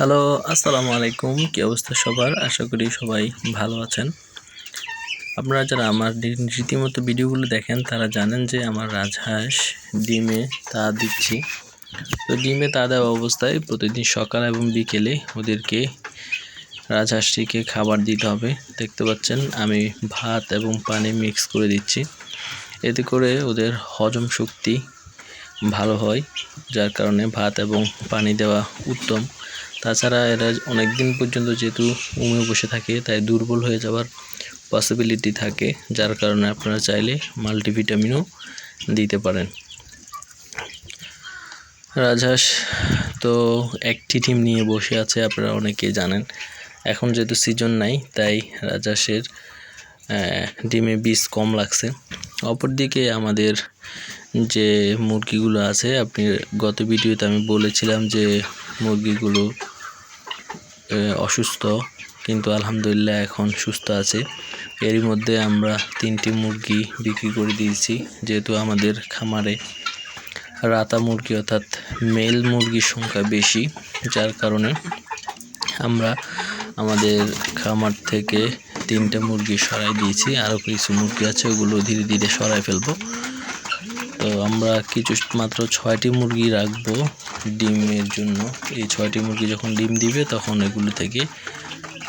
Hello আসসালামু আলাইকুম। কী অবস্থা সবার? আশা করি সবাই ভালো আছেন। আপনারা যারা আমার রীতিমতো ভিডিওগুলো দেখেন, তারা জানেন যে আমার রাজহাঁস ডিমে তা দিচ্ছি। তো ডিমে তা দেওয়া অবস্থায় প্রতিদিন সকাল এবং বিকেলে ওদেরকে রাজহাঁসটিকে খাবার দিতে হবে। দেখতে পাচ্ছেন, আমি ভাত এবং পানি মিক্স করে দিচ্ছি। এতে করে ওদের হজম শক্তি ভালো হয়, যার কারণে ভাত এবং পানি দেওয়া উত্তম। তাছাড়া এরা অনেক দিন পর্যন্ত যেহেতু উমে বসে থাকে, তাই দুর্বল হয়ে যাওয়ার পসিবিলিটি থাকে, যার কারণে আপনারা চাইলে মাল্টিভিটামিনও দিতে পারেন। রাজহাঁস তো একটি টিম নিয়ে বসে আছে, আপনারা অনেকেই জানেন। এখন যেহেতু সিজন নাই, তাই রাজহাঁসের ডিমে বীজ কম লাগছে। অপরদিকে আমাদের যে মুরগিগুলো আছে, আপনি গত ভিডিওতে আমি বলেছিলাম যে মুরগিগুলো অসুস্থ, কিন্তু আলহামদুলিল্লাহ এখন সুস্থ আছে। এরই মধ্যে আমরা তিনটি মুরগি বিক্রি করে দিয়েছি, যেহেতু আমাদের খামারে রাতা মুরগি অর্থাৎ মেল মুরগির সংখ্যা বেশি, যার কারণে আমরা আমাদের খামার থেকে তিনটা মুরগি সরাই দিয়েছি। আরও কিছু মুরগি আছে, ওগুলো ধীরে ধীরে সরাই ফেলব। তো আমরা কিছু মাত্র ছয়টি মুরগি রাখব ডিমের জন্য। এই ছয়টি মুরগি যখন ডিম দিবে, তখন এগুলো থেকে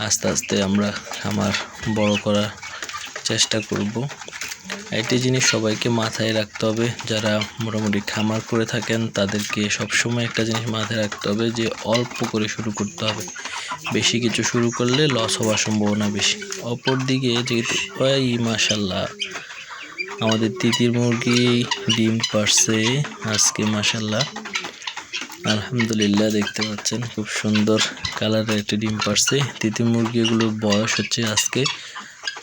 আস্তে আস্তে আমরা খামার বড় করার চেষ্টা করব। একটি জিনিস সবাইকে মাথায় রাখতে হবে, যারা মোটামুটি খামার করে থাকেন, তাদেরকে সবসময় একটা জিনিস মাথায় রাখতে হবে যে অল্প করে শুরু করতে হবে। বেশি কিছু শুরু করলে লস হওয়ার সম্ভাবনা বেশি। অপর দিকে যেহেতু ওই মাসাল্লাহ আমাদের তিতির মুরগি ডিম পারছে আজকে মাসাল্লাহ আলহামদুলিল্লাহ, দেখতে পাচ্ছেন, খুব সুন্দর কালারের একটি ডিম পারছে। তিতির মুরগিগুলোর বয়স হচ্ছে আজকে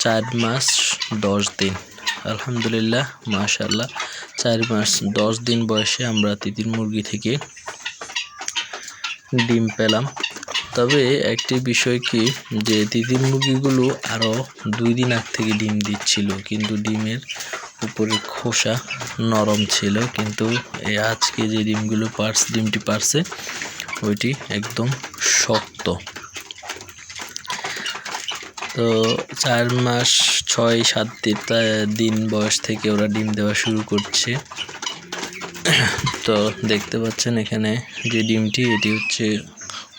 চার মাস দশ দিন। আলহামদুলিল্লাহ মাশাল্লাহ চার মাস দশ দিন বয়সে আমরা তিতির মুরগি থেকে ডিম পেলাম। তবে একটি বিষয় কি, যে তিতির মুরগিগুলো আরও দুই দিন আগ থেকে ডিম দিচ্ছিল, কিন্তু ডিমের উপরে খোসা নরম ছিল, কিন্তু এই আজকে যে ডিমগুলো পার্স ডিমটি পারছে, ওইটি একদম শক্ত। তো চার মাস, ছয়, সাত দিন বয়স থেকে ওরা ডিম দেওয়া শুরু করছে। তো দেখতে পাচ্ছেন এখানে যে ডিমটি, এটি হচ্ছে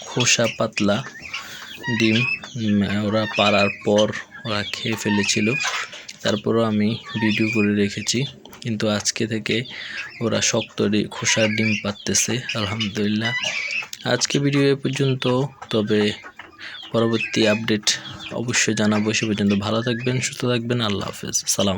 খোসা পাতলা ডিম। ওরা পারার পর ওরা খেয়ে ফেলেছিল। তারপরও আমি ভিডিও করে রেখেছি। কিন্তু আজকে থেকে ওরা শক্ত খোসার ডিম পাততেছে আলহামদুলিল্লাহ। আজকে ভিডিও এ পর্যন্ত, তবে পরবর্তী আপডেট অবশ্যই জানাব। সে পর্যন্ত ভালো থাকবেন, সুস্থ থাকবেন। আল্লাহ হাফেজ। সালাম